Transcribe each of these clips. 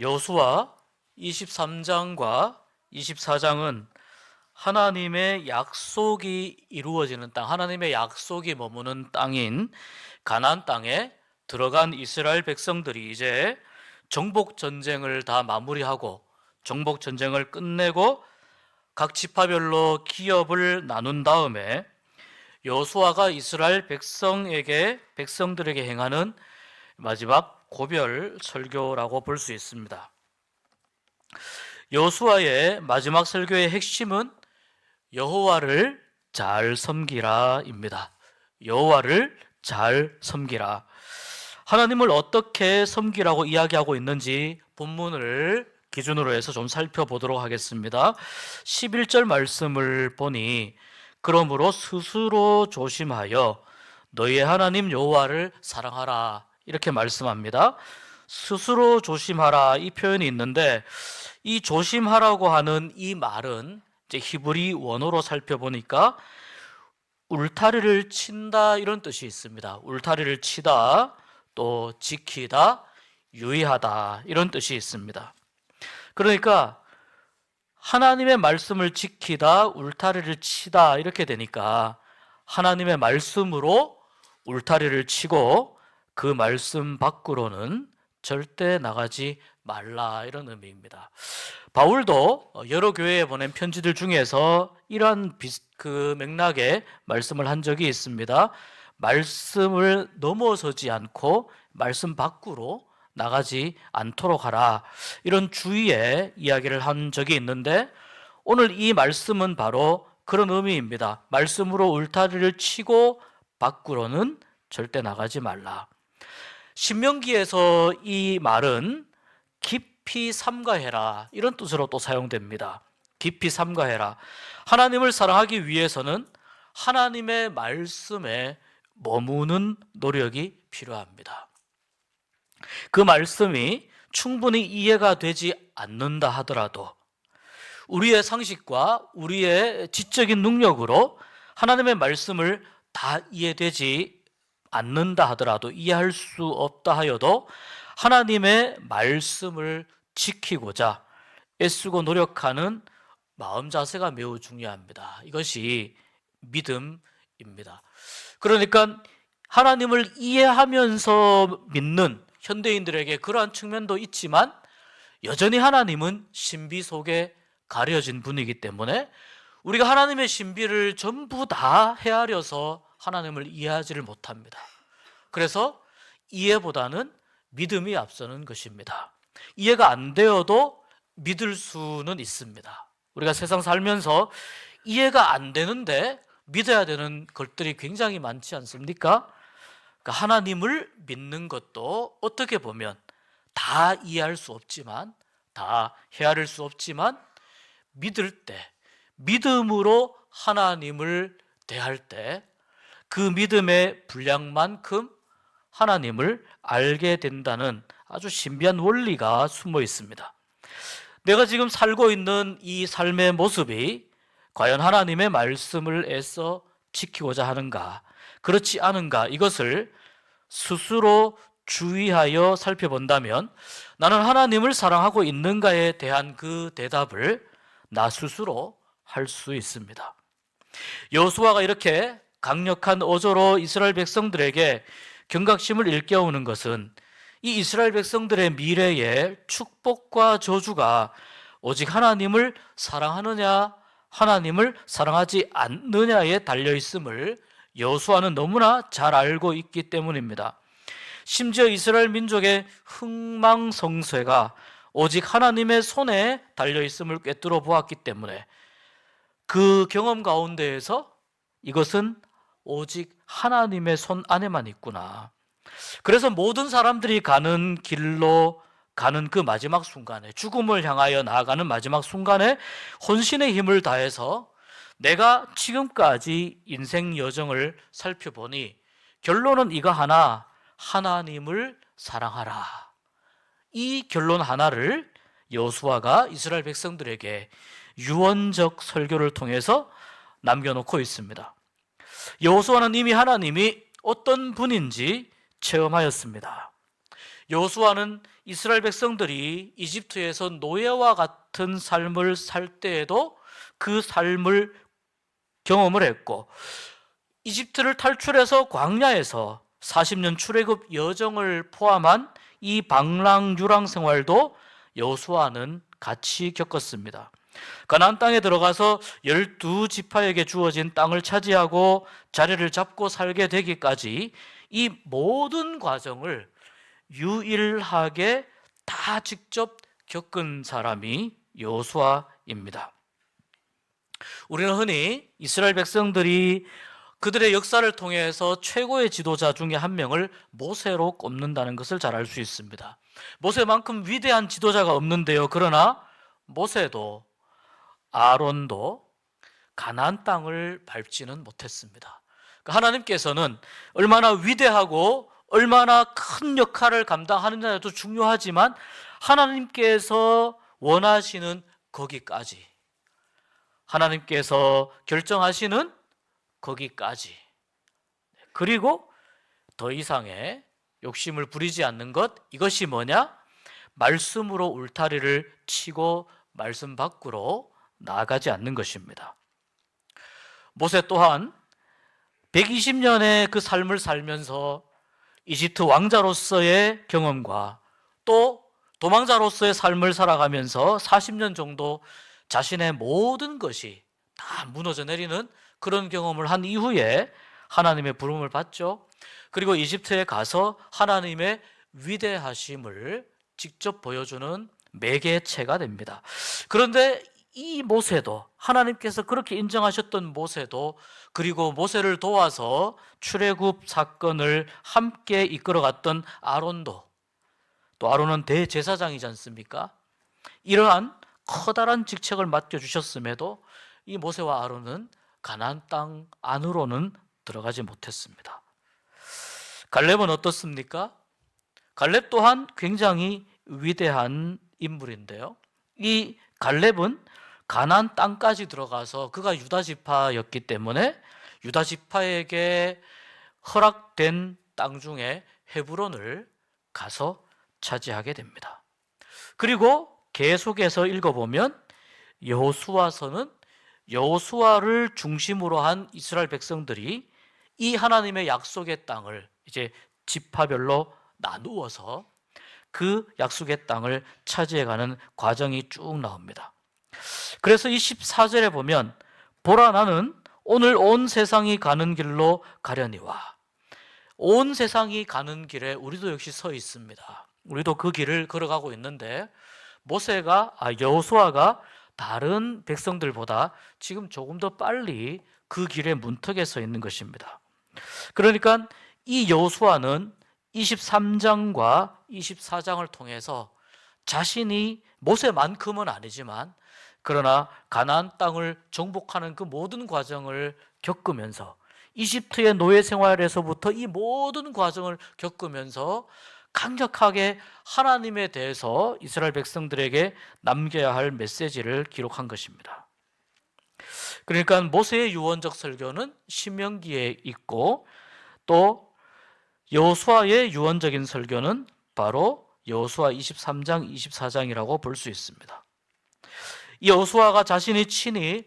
여수와 23장과 24장은 하나님의 약속이 이루어지는 땅, 하나님의 약속이 머무는 땅인 가나안 땅에 들어간 이스라엘 백성들이 이제 정복 전쟁을 다 마무리하고 정복 전쟁을 끝내고 각 지파별로 기업을 나눈 다음에 여수아가 이스라엘 백성에게 백성들에게 행하는 마지막 고별 설교라고 볼 수 있습니다. 여수아의 마지막 설교의 핵심은 여호와를 잘 섬기라입니다. 여호와를 잘 섬기라. 하나님을 어떻게 섬기라고 이야기하고 있는지 본문을 기준으로 해서 좀 살펴보도록 하겠습니다. 11절 말씀을 보니 그러므로 스스로 조심하여 너희의 하나님 여호와를 사랑하라 이렇게 말씀합니다. 스스로 조심하라 이 표현이 있는데 이 조심하라고 하는 이 말은 이제 히브리 원어로 살펴보니까 울타리를 친다 이런 뜻이 있습니다. 울타리를 치다 또 지키다 유의하다 이런 뜻이 있습니다. 그러니까 하나님의 말씀을 지키다 울타리를 치다 이렇게 되니까 하나님의 말씀으로 울타리를 치고 그 말씀 밖으로는 절대 나가지 말라 이런 의미입니다. 바울도 여러 교회에 보낸 편지들 중에서 이러한 그 맥락의 말씀을 한 적이 있습니다. 말씀을 넘어서지 않고 말씀 밖으로 나가지 않도록 하라. 이런 주의의 이야기를 한 적이 있는데 오늘 이 말씀은 바로 그런 의미입니다. 말씀으로 울타리를 치고 밖으로는 절대 나가지 말라. 신명기에서 이 말은 깊이 삼가해라 이런 뜻으로 또 사용됩니다. 깊이 삼가해라. 하나님을 사랑하기 위해서는 하나님의 말씀에 머무는 노력이 필요합니다. 그 말씀이 충분히 이해가 되지 않는다 하더라도 우리의 상식과 우리의 지적인 능력으로 하나님의 말씀을 다 이해되지 않는다 하더라도 이해할 수 없다 하여도 하나님의 말씀을 지키고자 애쓰고 노력하는 마음 자세가 매우 중요합니다. 이것이 믿음입니다. 그러니까 하나님을 이해하면서 믿는 현대인들에게 그러한 측면도 있지만 여전히 하나님은 신비 속에 가려진 분이기 때문에 우리가 하나님의 신비를 전부 다 헤아려서 하나님을 이해하지를 못합니다. 그래서 이해보다는 믿음이 앞서는 것입니다. 이해가 안 되어도 믿을 수는 있습니다. 우리가 세상 살면서 이해가 안 되는데 믿어야 되는 것들이 굉장히 많지 않습니까? 그러니까 하나님을 믿는 것도 어떻게 보면 다 이해할 수 없지만 다 헤아릴 수 없지만 믿을 때 믿음으로 하나님을 대할 때 그 믿음의 분량만큼 하나님을 알게 된다는 아주 신비한 원리가 숨어 있습니다. 내가 지금 살고 있는 이 삶의 모습이 과연 하나님의 말씀을 애써 지키고자 하는가, 그렇지 않은가, 이것을 스스로 주의하여 살펴본다면 나는 하나님을 사랑하고 있는가에 대한 그 대답을 나 스스로 할 수 있습니다. 여수아가 이렇게 강력한 어조로 이스라엘 백성들에게 경각심을 일깨우는 것은 이 이스라엘 백성들의 미래의 축복과 저주가 오직 하나님을 사랑하느냐 하나님을 사랑하지 않느냐에 달려 있음을 여수아는 너무나 잘 알고 있기 때문입니다. 심지어 이스라엘 민족의 흥망성쇠가 오직 하나님의 손에 달려 있음을 꿰뚫어 보았기 때문에 그 경험 가운데에서 이것은 오직 하나님의 손 안에만 있구나. 그래서 모든 사람들이 가는 길로 가는 그 마지막 순간에 죽음을 향하여 나아가는 마지막 순간에 혼신의 힘을 다해서 내가 지금까지 인생 여정을 살펴보니 결론은 이거 하나 하나님을 사랑하라. 이 결론 하나를 여수아가 이스라엘 백성들에게 유언적 설교를 통해서 남겨놓고 있습니다. 여호수아는 이미 하나님이 어떤 분인지 체험하였습니다. 여호수아는 이스라엘 백성들이 이집트에서 노예와 같은 삶을 살 때에도 그 삶을 경험을 했고 이집트를 탈출해서 광야에서 40년 출애굽 여정을 포함한 이 방랑 유랑 생활도 여호수아는 같이 겪었습니다. 가나안 땅에 들어가서 열두 지파에게 주어진 땅을 차지하고 자리를 잡고 살게 되기까지 이 모든 과정을 유일하게 다 직접 겪은 사람이 여호수아입니다. 우리는 흔히 이스라엘 백성들이 그들의 역사를 통해서 최고의 지도자 중에 한 명을 모세로 꼽는다는 것을 잘 알 수 있습니다. 모세만큼 위대한 지도자가 없는데요. 그러나 모세도 아론도 가나안 땅을 밟지는 못했습니다. 그러니까 하나님께서는 얼마나 위대하고 얼마나 큰 역할을 감당하느냐도 중요하지만 하나님께서 원하시는 거기까지 하나님께서 결정하시는 거기까지 그리고 더 이상의 욕심을 부리지 않는 것 이것이 뭐냐? 말씀으로 울타리를 치고 말씀 밖으로 나아가지 않는 것입니다. 모세 또한 120년의 그 삶을 살면서 이집트 왕자로서의 경험과 또 도망자로서의 삶을 살아가면서 40년 정도 자신의 모든 것이 다 무너져 내리는 그런 경험을 한 이후에 하나님의 부름을 받죠. 그리고 이집트에 가서 하나님의 위대하심을 직접 보여주는 매개체가 됩니다. 그런데 이 모세도 하나님께서 그렇게 인정하셨던 모세도 그리고 모세를 도와서 출애굽 사건을 함께 이끌어갔던 아론도 또 아론은 대제사장이지 않습니까? 이러한 커다란 직책을 맡겨 주셨음에도 이 모세와 아론은 가나안 땅 안으로는 들어가지 못했습니다. 갈렙은 어떻습니까? 갈렙 또한 굉장히 위대한 인물인데요. 이 갈렙은 가나안 땅까지 들어가서 그가 유다 지파였기 때문에 유다 지파에게 허락된 땅 중에 헤브론을 가서 차지하게 됩니다. 그리고 계속해서 읽어보면 여호수아서는 여호수아를 중심으로 한 이스라엘 백성들이 이 하나님의 약속의 땅을 이제 지파별로 나누어서 그 약속의 땅을 차지해가는 과정이 쭉 나옵니다. 그래서 이 14절에 보면 보라 나는 오늘 온 세상이 가는 길로 가려니와 온 세상이 가는 길에 우리도 역시 서 있습니다. 우리도 그 길을 걸어가고 있는데 모세가 아 여호수아가 다른 백성들보다 지금 조금 더 빨리 그 길의 문턱에 서 있는 것입니다. 그러니까 이 여호수아는 23장과 24장을 통해서 자신이 모세만큼은 아니지만 그러나 가나안 땅을 정복하는 그 모든 과정을 겪으면서 이집트의 노예 생활에서부터 이 모든 과정을 겪으면서 강력하게 하나님에 대해서 이스라엘 백성들에게 남겨야 할 메시지를 기록한 것입니다. 그러니까 모세의 유언적 설교는 신명기에 있고 또 여호수아의 유언적인 설교는 바로 여호수아 23장, 24장이라고 볼 수 있습니다. 이 여호수아가 자신이 친히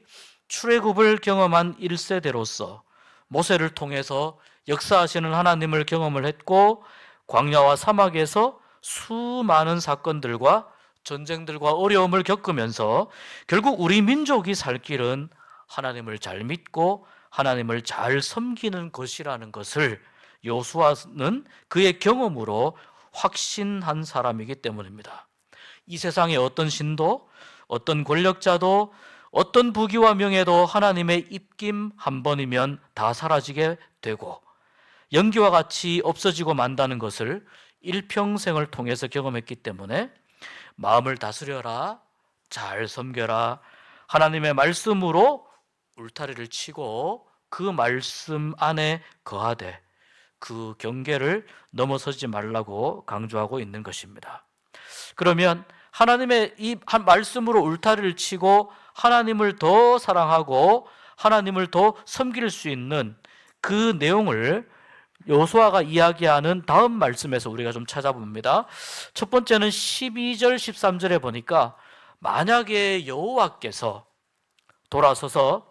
출애굽을 경험한 1세대로서 모세를 통해서 역사하시는 하나님을 경험을 했고 광야와 사막에서 수많은 사건들과 전쟁들과 어려움을 겪으면서 결국 우리 민족이 살 길은 하나님을 잘 믿고 하나님을 잘 섬기는 것이라는 것을 요수아는 그의 경험으로 확신한 사람이기 때문입니다. 이 세상의 어떤 신도, 어떤 권력자도, 어떤 부귀와 명예도 하나님의 입김 한 번이면 다 사라지게 되고 연기와 같이 없어지고 만다는 것을 일평생을 통해서 경험했기 때문에 마음을 다스려라, 잘 섬겨라, 하나님의 말씀으로 울타리를 치고 그 말씀 안에 거하되 그 경계를 넘어서지 말라고 강조하고 있는 것입니다. 그러면 하나님의 이 한 말씀으로 울타리를 치고 하나님을 더 사랑하고 하나님을 더 섬길 수 있는 그 내용을 요수아가 이야기하는 다음 말씀에서 우리가 좀 찾아봅니다. 첫 번째는 12절 13절에 보니까 만약에 여호와께서 돌아서서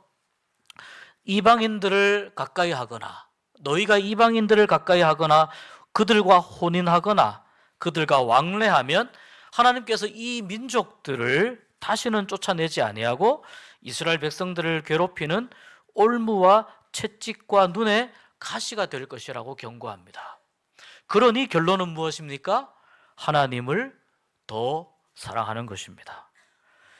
이방인들을 가까이 하거나 너희가 이방인들을 가까이 하거나 그들과 혼인하거나 그들과 왕래하면 하나님께서 이 민족들을 다시는 쫓아내지 아니하고 이스라엘 백성들을 괴롭히는 올무와 채찍과 눈에 가시가 될 것이라고 경고합니다. 그러니 결론은 무엇입니까? 하나님을 더 사랑하는 것입니다.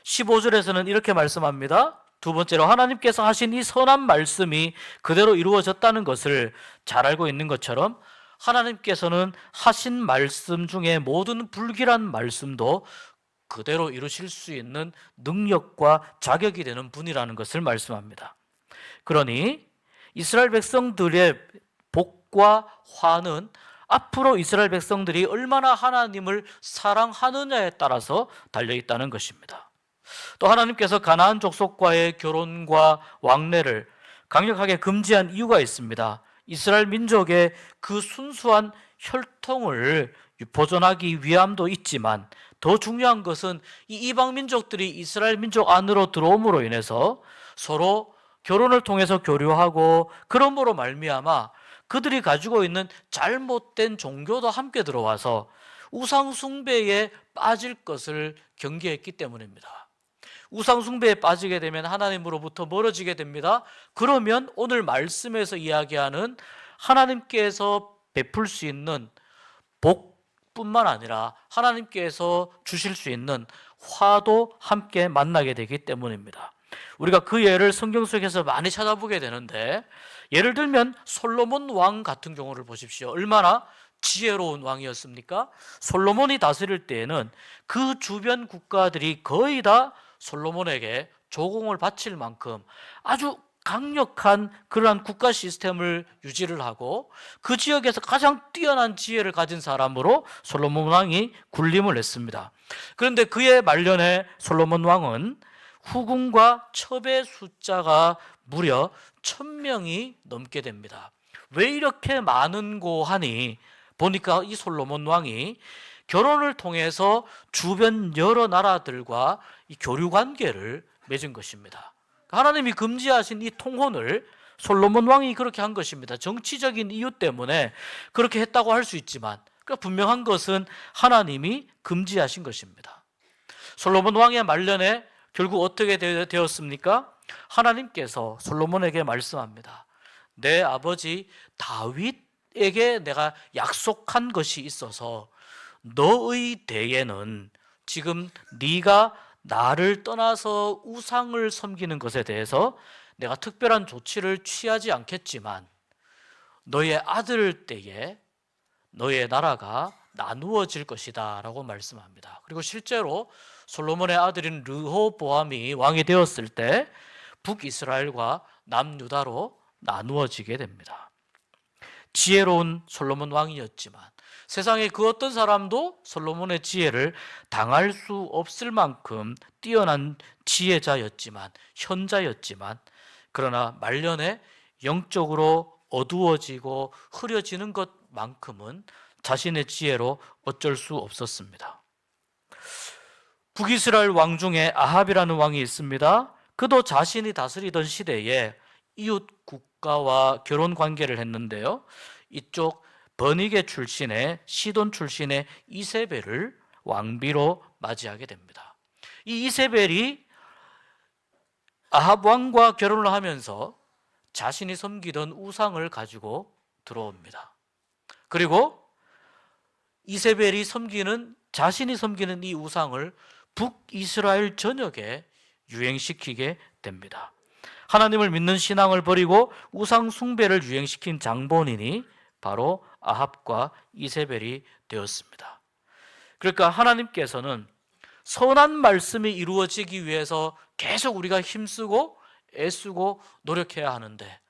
15절에서는 이렇게 말씀합니다. 두 번째로 하나님께서 하신 이 선한 말씀이 그대로 이루어졌다는 것을 잘 알고 있는 것처럼 하나님께서는 하신 말씀 중에 모든 불길한 말씀도 그대로 이루실 수 있는 능력과 자격이 되는 분이라는 것을 말씀합니다. 그러니 이스라엘 백성들의 복과 화는 앞으로 이스라엘 백성들이 얼마나 하나님을 사랑하느냐에 따라서 달려 있다는 것입니다. 또 하나님께서 가나안 족속과의 결혼과 왕래를 강력하게 금지한 이유가 있습니다. 이스라엘 민족의 그 순수한 혈통을 보존하기 위함도 있지만 더 중요한 것은 이 이방 민족들이 이스라엘 민족 안으로 들어옴으로 인해서 서로 결혼을 통해서 교류하고 그러므로 말미암아 그들이 가지고 있는 잘못된 종교도 함께 들어와서 우상 숭배에 빠질 것을 경계했기 때문입니다. 우상 숭배에 빠지게 되면 하나님으로부터 멀어지게 됩니다. 그러면 오늘 말씀에서 이야기하는 하나님께서 베풀 수 있는 복뿐만 아니라 하나님께서 주실 수 있는 화도 함께 만나게 되기 때문입니다. 우리가 그 예를 성경 속에서 많이 찾아보게 되는데 예를 들면 솔로몬 왕 같은 경우를 보십시오. 얼마나 지혜로운 왕이었습니까? 솔로몬이 다스릴 때에는 그 주변 국가들이 거의 다 솔로몬에게 조공을 바칠 만큼 아주 강력한 그러한 국가 시스템을 유지를 하고 그 지역에서 가장 뛰어난 지혜를 가진 사람으로 솔로몬 왕이 군림을 했습니다. 그런데 그의 말년에 솔로몬 왕은 후궁과 첩의 숫자가 무려 천명이 넘게 됩니다. 왜 이렇게 많은 고 하니 보니까 이 솔로몬 왕이 결혼을 통해서 주변 여러 나라들과 이 교류 관계를 맺은 것입니다. 하나님이 금지하신 이 통혼을 솔로몬 왕이 그렇게 한 것입니다. 정치적인 이유 때문에 그렇게 했다고 할 수 있지만 그러니까 분명한 것은 하나님이 금지하신 것입니다. 솔로몬 왕의 말년에 결국 어떻게 되었습니까? 하나님께서 솔로몬에게 말씀합니다. 내 아버지 다윗에게 내가 약속한 것이 있어서 너의 대에는 지금 네가 나를 떠나서 우상을 섬기는 것에 대해서 내가 특별한 조치를 취하지 않겠지만 너의 아들 때에 너의 나라가 나누어질 것이다 라고 말씀합니다. 그리고 실제로 솔로몬의 아들인 르호보암이 왕이 되었을 때 북이스라엘과 남유다로 나누어지게 됩니다. 지혜로운 솔로몬 왕이었지만 세상에 그 어떤 사람도 솔로몬의 지혜를 당할 수 없을 만큼 뛰어난 지혜자였지만 현자였지만 그러나 말년에 영적으로 어두워지고 흐려지는 것만큼은 자신의 지혜로 어쩔 수 없었습니다. 북이스라엘 왕 중에 아합이라는 왕이 있습니다. 그도 자신이 다스리던 시대에 이웃 국가와 결혼 관계를 했는데요. 이쪽 버니게 출신의 시돈 출신의 이세벨을 왕비로 맞이하게 됩니다. 이 이세벨이 아합 왕과 결혼을 하면서 자신이 섬기던 우상을 가지고 들어옵니다. 그리고 이세벨이 섬기는 자신이 섬기는 이 우상을 북이스라엘 전역에 유행시키게 됩니다. 하나님을 믿는 신앙을 버리고 우상 숭배를 유행시킨 장본인이 바로 아합과 이세벨이 되었습니다. 그러니까 하나님께서는 선한 말씀이 이루어지기 위해서 계속 우리가 힘쓰고 애쓰고 노력해야 하는데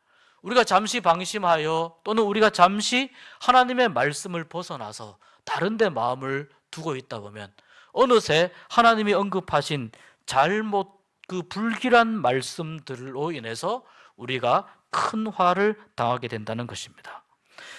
우리가 잠시 방심하여 또는 우리가 잠시 하나님의 말씀을 벗어나서 다른 데 마음을 두고 있다 보면 어느새 하나님이 언급하신 잘못 그 불길한 말씀들로 인해서 우리가 큰 화를 당하게 된다는 것입니다.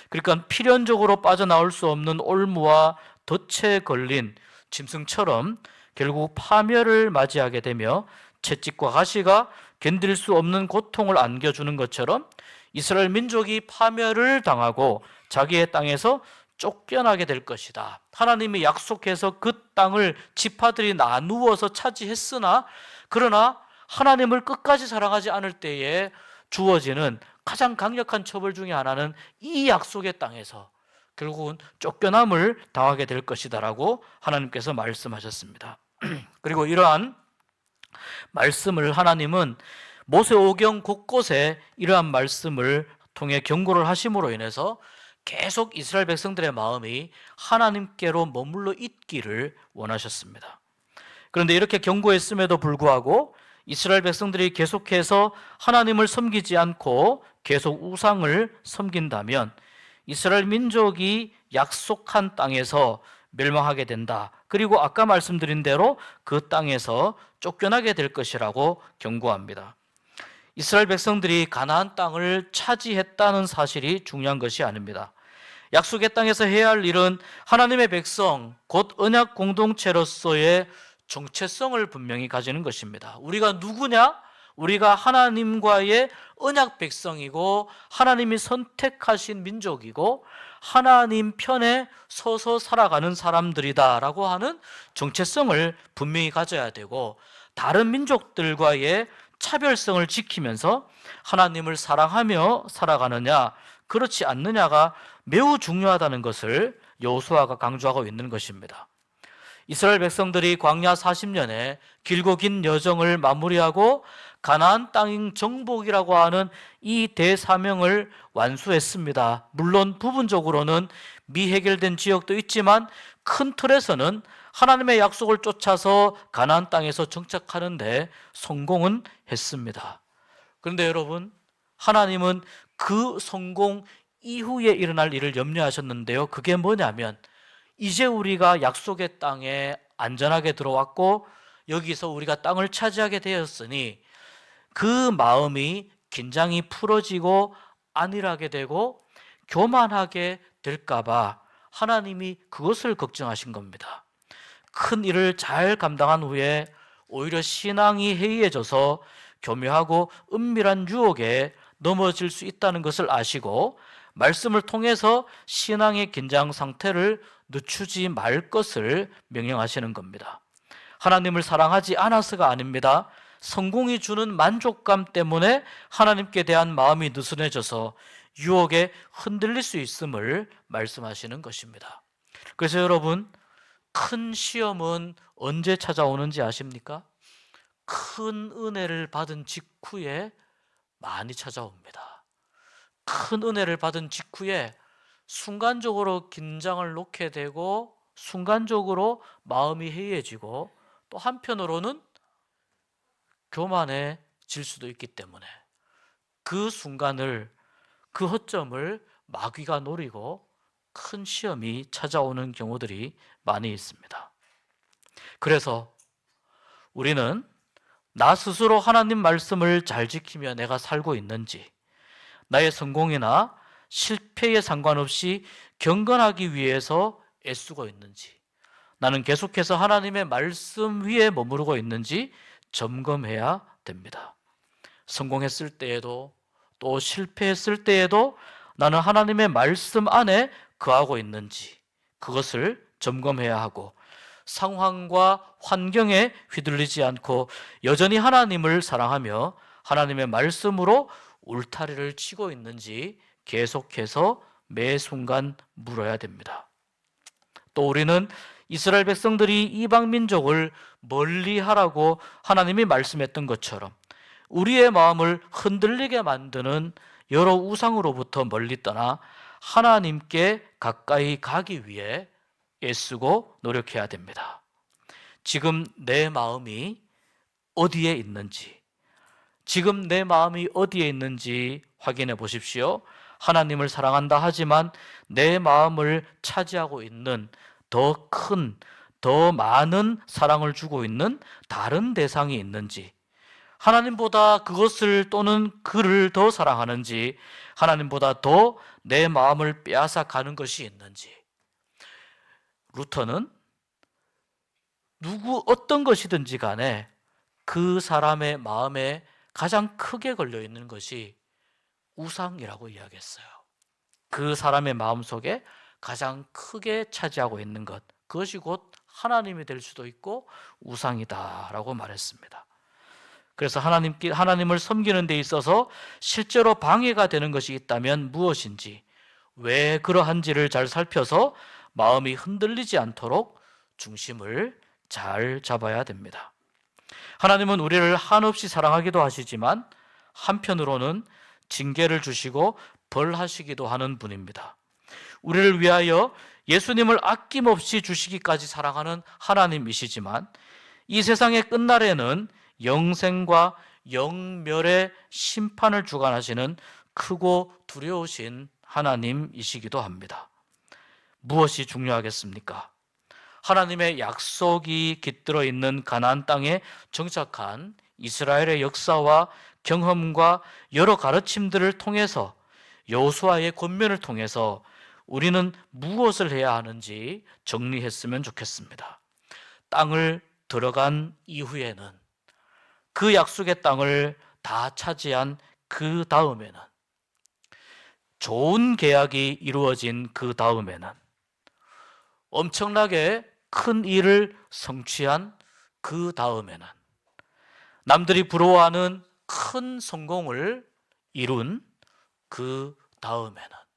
그러니까 필연적으로 빠져나올 수 없는 올무와 덫에 걸린 짐승처럼 결국 파멸을 맞이하게 되며 채찍과 가시가 견딜 수 없는 고통을 안겨주는 것처럼 이스라엘 민족이 파멸을 당하고 자기의 땅에서 쫓겨나게 될 것이다. 하나님이 약속해서 그 땅을 지파들이 나누어서 차지했으나 그러나 하나님을 끝까지 사랑하지 않을 때에 주어지는 가장 강력한 처벌 중에 하나는 이 약속의 땅에서 결국은 쫓겨남을 당하게 될 것이다라고 하나님께서 말씀하셨습니다. 그리고 이러한 말씀을 하나님은 모세오경 곳곳에 이러한 말씀을 통해 경고를 하심으로 인해서 계속 이스라엘 백성들의 마음이 하나님께로 머물러 있기를 원하셨습니다. 그런데 이렇게 경고했음에도 불구하고 이스라엘 백성들이 계속해서 하나님을 섬기지 않고 계속 우상을 섬긴다면 이스라엘 민족이 약속한 땅에서 멸망하게 된다. 그리고 아까 말씀드린 대로 그 땅에서 쫓겨나게 될 것이라고 경고합니다. 이스라엘 백성들이 가나안 땅을 차지했다는 사실이 중요한 것이 아닙니다. 약속의 땅에서 해야 할 일은 하나님의 백성, 곧 언약 공동체로서의 정체성을 분명히 가지는 것입니다. 우리가 누구냐? 우리가 하나님과의 언약 백성이고 하나님이 선택하신 민족이고 하나님 편에 서서 살아가는 사람들이다라고 하는 정체성을 분명히 가져야 되고 다른 민족들과의 차별성을 지키면서 하나님을 사랑하며 살아가느냐 그렇지 않느냐가 매우 중요하다는 것을 여호수아가 강조하고 있는 것입니다. 이스라엘 백성들이 광야 40년에 길고 긴 여정을 마무리하고 가나안 땅인 정복이라고 하는 이 대사명을 완수했습니다. 물론 부분적으로는 미해결된 지역도 있지만 큰 틀에서는 하나님의 약속을 쫓아서 가나안 땅에서 정착하는데 성공은 했습니다. 그런데 여러분, 하나님은 그 성공 이후에 일어날 일을 염려하셨는데요. 그게 뭐냐면 이제 우리가 약속의 땅에 안전하게 들어왔고 여기서 우리가 땅을 차지하게 되었으니 그 마음이 긴장이 풀어지고 안일하게 되고 교만하게 될까봐 하나님이 그것을 걱정하신 겁니다. 큰 일을 잘 감당한 후에 오히려 신앙이 해이해져서 교묘하고 은밀한 유혹에 넘어질 수 있다는 것을 아시고 말씀을 통해서 신앙의 긴장 상태를 늦추지 말 것을 명령하시는 겁니다. 하나님을 사랑하지 않아서가 아닙니다. 성공이 주는 만족감 때문에 하나님께 대한 마음이 느슨해져서 유혹에 흔들릴 수 있음을 말씀하시는 것입니다. 그래서 여러분, 큰 시험은 언제 찾아오는지 아십니까? 큰 은혜를 받은 직후에 많이 찾아옵니다. 큰 은혜를 받은 직후에 순간적으로 긴장을 놓게 되고 순간적으로 마음이 해이해지고 또 한편으로는 교만해질 수도 있기 때문에 그 순간을 그 허점을 마귀가 노리고 큰 시험이 찾아오는 경우들이 많이 있습니다. 그래서 우리는 나 스스로 하나님 말씀을 잘 지키며 내가 살고 있는지, 나의 성공이나 실패에 상관없이 경건하기 위해서 애쓰고 있는지, 나는 계속해서 하나님의 말씀 위에 머무르고 있는지 점검해야 됩니다. 성공했을 때에도 또 실패했을 때에도 나는 하나님의 말씀 안에 거하고 있는지 그것을 점검해야 하고 상황과 환경에 휘둘리지 않고 여전히 하나님을 사랑하며 하나님의 말씀으로 울타리를 치고 있는지 계속해서 매 순간 물어야 됩니다. 또 우리는 이스라엘 백성들이 이방 민족을 멀리 하라고 하나님이 말씀했던 것처럼 우리의 마음을 흔들리게 만드는 여러 우상으로부터 멀리 떠나 하나님께 가까이 가기 위해 애쓰고 노력해야 됩니다. 지금 내 마음이 어디에 있는지, 지금 내 마음이 어디에 있는지 확인해 보십시오. 하나님을 사랑한다 하지만 내 마음을 차지하고 있는 더 큰, 더 많은 사랑을 주고 있는 다른 대상이 있는지, 하나님보다 그것을 또는 그를 더 사랑하는지, 하나님보다 더 내 마음을 빼앗아 가는 것이 있는지 루터는 누구 어떤 것이든지 간에 그 사람의 마음에 가장 크게 걸려 있는 것이 우상이라고 이야기했어요. 그 사람의 마음 속에 가장 크게 차지하고 있는 것, 그것이 곧 하나님이 될 수도 있고 우상이다라고 말했습니다. 그래서 하나님께 하나님을 섬기는 데 있어서 실제로 방해가 되는 것이 있다면 무엇인지, 왜 그러한지를 잘 살펴서 마음이 흔들리지 않도록 중심을 잘 잡아야 됩니다. 하나님은 우리를 한없이 사랑하기도 하시지만 한편으로는 징계를 주시고 벌하시기도 하는 분입니다. 우리를 위하여 예수님을 아낌없이 주시기까지 사랑하는 하나님이시지만 이 세상의 끝날에는 영생과 영멸의 심판을 주관하시는 크고 두려우신 하나님이시기도 합니다. 무엇이 중요하겠습니까? 하나님의 약속이 깃들어 있는 가나안 땅에 정착한 이스라엘의 역사와 경험과 여러 가르침들을 통해서 여호수아의 권면을 통해서 우리는 무엇을 해야 하는지 정리했으면 좋겠습니다. 땅을 들어간 이후에는 그 약속의 땅을 다 차지한 그 다음에는 좋은 계약이 이루어진 그 다음에는 엄청나게 큰 일을 성취한 그 다음에는 남들이 부러워하는 큰 성공을 이룬 그 다음에는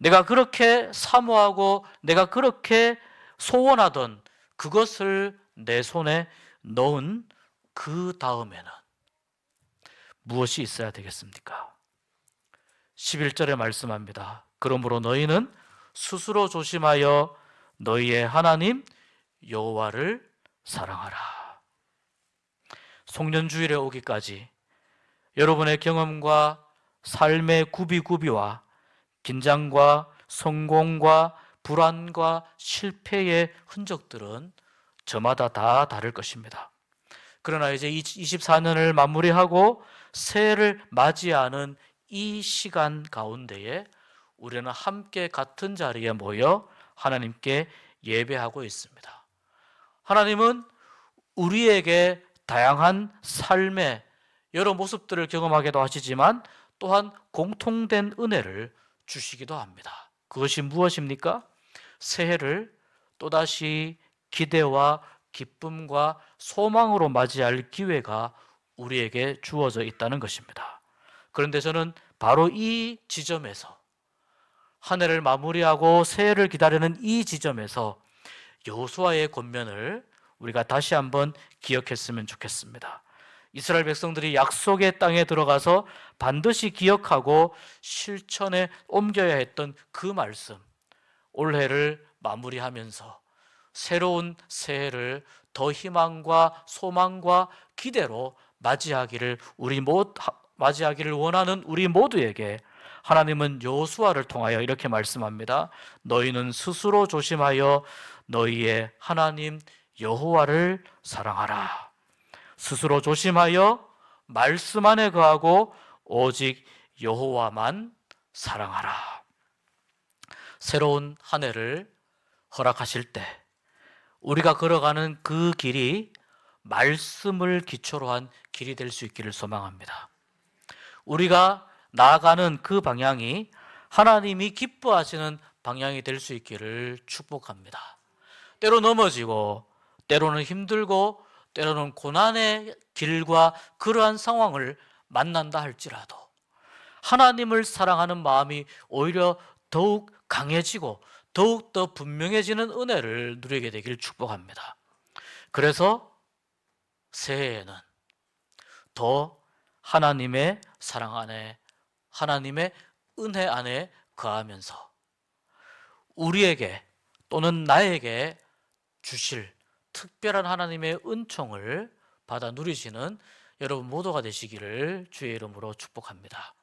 내가 그렇게 사모하고 내가 그렇게 소원하던 그것을 내 손에 넣은 그 다음에는 무엇이 있어야 되겠습니까? 11절에 말씀합니다. 그러므로 너희는 스스로 조심하여 너희의 하나님 여호와를 사랑하라. 송년주일에 오기까지 여러분의 경험과 삶의 구비구비와 긴장과 성공과 불안과 실패의 흔적들은 저마다 다 다를 것입니다. 그러나 이제 24년을 마무리하고 새해를 맞이하는 이 시간 가운데에 우리는 함께 같은 자리에 모여 하나님께 예배하고 있습니다. 하나님은 우리에게 다양한 삶의 여러 모습들을 경험하기도 하시지만 또한 공통된 은혜를 주시기도 합니다. 그것이 무엇입니까? 새해를 또다시 기대와 기쁨과 소망으로 맞이할 기회가 우리에게 주어져 있다는 것입니다. 그런데 저는 바로 이 지점에서 한 해를 마무리하고 새해를 기다리는 이 지점에서 여호수아의 권면을 우리가 다시 한번 기억했으면 좋겠습니다. 이스라엘 백성들이 약속의 땅에 들어가서 반드시 기억하고 실천에 옮겨야 했던 그 말씀. 올해를 마무리하면서 새로운 새해를 더 희망과 소망과 기대로 맞이하기를 우리 모 맞이하기를 원하는 우리 모두에게 하나님은 여호수아를 통하여 이렇게 말씀합니다. 너희는 스스로 조심하여 너희의 하나님 여호와를 사랑하라. 스스로 조심하여 말씀 안에 거하고 오직 여호와만 사랑하라. 새로운 한 해를 허락하실 때 우리가 걸어가는 그 길이 말씀을 기초로 한 길이 될 수 있기를 소망합니다. 우리가 나아가는 그 방향이 하나님이 기뻐하시는 방향이 될 수 있기를 축복합니다. 때로 넘어지고, 때로는 힘들고, 때로는 고난의 길과 그러한 상황을 만난다 할지라도 하나님을 사랑하는 마음이 오히려 더욱 강해지고 더욱 더 분명해지는 은혜를 누리게 되길 축복합니다. 그래서 새해에는 더 하나님의 사랑 안에 하나님의 은혜 안에 거하면서 우리에게 또는 나에게 주실 특별한 하나님의 은총을 받아 누리시는 여러분 모두가 되시기를 주의 이름으로 축복합니다.